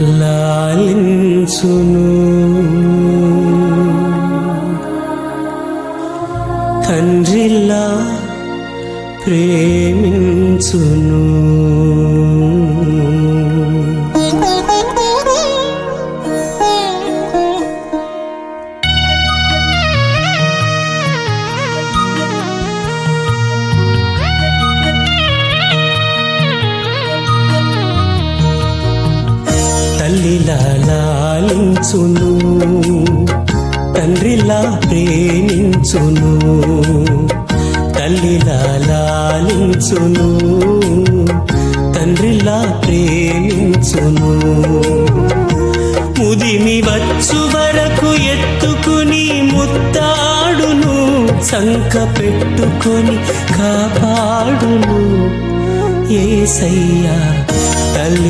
లాలించును. తండ్రిలా ప్రేమించును. తల్లిలా లాలించును తండ్రిలా ప్రేమించును తల్లిలా లాలించును తండ్రిలా ప్రేమించును. ముదిమి వచ్చు వరకు ఎత్తుకుని ముత్తాడును సంక పెట్టుకొని కాపాడును. ఏసయ్యా తల్లి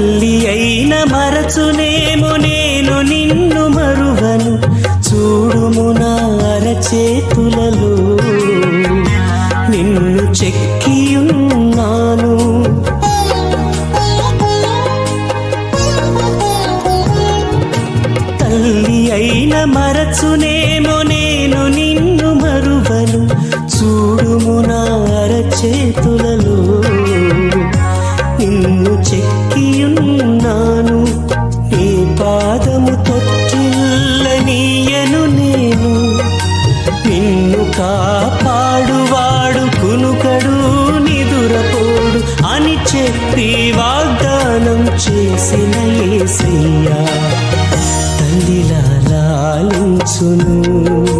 తల్లి అయిన మరచునేమో నేను నిన్ను మరువను. చూడుము నా అరచేతులలో. నిన్ను చెక్కియున్నాను. తల్లి అయిన మరచునే నిన్ను నీ పాదము తొట్టిల్లనీయను నేను. నిన్ను కాపాడువాడు కునుకడు నిదురపోడు అని చెప్పి వాగ్దానం చేసిన ఏసయ్యా. తల్లిలా లాలించును.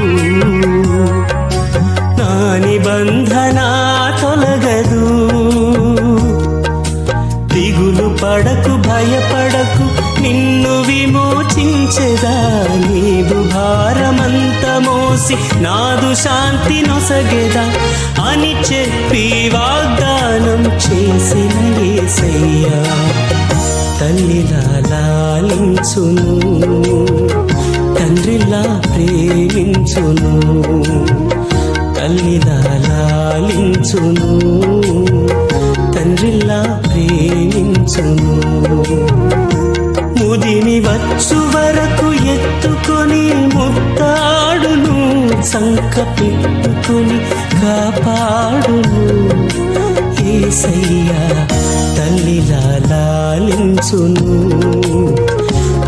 భయపడకు నిన్ను విమోచించెదా నీదు భారమంత మోసి నాదు శాంతి నొసగెదా అని చెప్పి వాగ్దానం చేసిన ఏసయ్యా. తల్లిలా లాలించును తండ్రిలా ప్రేమించును తల్లిలా లాలించును తండ్రిలా ప్రేమించును. ముదిమి ఎత్తుకొని ముత్తాడును సంక పెట్టుకొని కాపాడును. ఏసయ్యా తల్లిలా లాలించును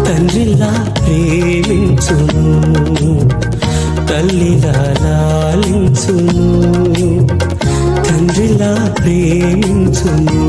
తండ్రిలా ప్రేమించును తల్లిలా లాలించును తండ్రిలా ప్రేమించును.